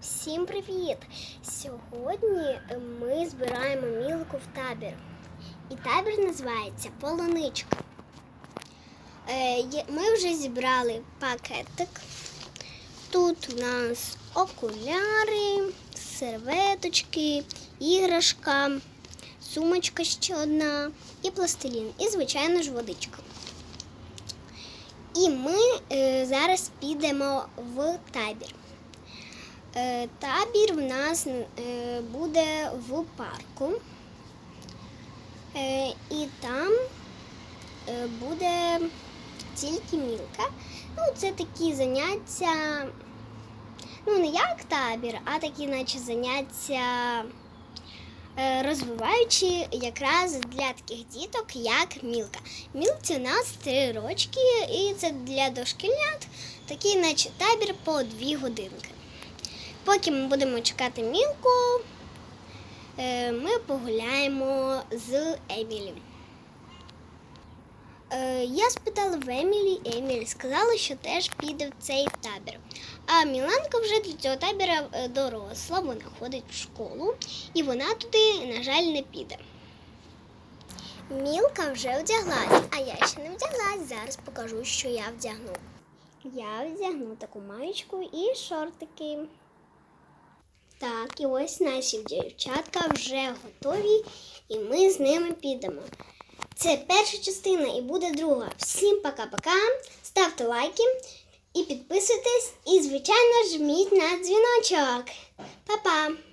Всім привіт! Сьогодні ми збираємо мілку в табір. І табір називається Полоничка. Е, Ми вже зібрали пакетик. Тут у нас окуляри, серветочки, іграшка, сумочка ще одна і пластилін, і, звичайно ж, водичка. І ми е, зараз підемо в табір. Е, табір в нас е, буде в парку. Е, і там буде тільки мілка. Ну, це такі заняття, ну не як табір, а такі, наче заняття розвиваючі якраз для таких діток, як мілка. Мілці у нас три рочки, і це для дошкільнят такий, наче табір по дві годинки. Поки ми будемо чекати мілку, е, ми погуляємо з Емілі. Е, Я спитала в Емілі, і Емілі сказала, що теж піде в цей табір. А Міланка вже для цього табіра е, доросла, вона ходить в школу, і вона туди, на жаль, не піде. Мілка вже вдяглась, а я ще не вдяглась. Зараз покажу, що я вдягну. Я вдягну таку маєчку і шортики. Так, і ось наші дівчатка вже готові, і ми з ними підемо. Це перша частина і буде друга. Всім пока-пока. Ставте лайки і підписуйтесь. І, звичайно, жміть на дзвіночок. Па-па!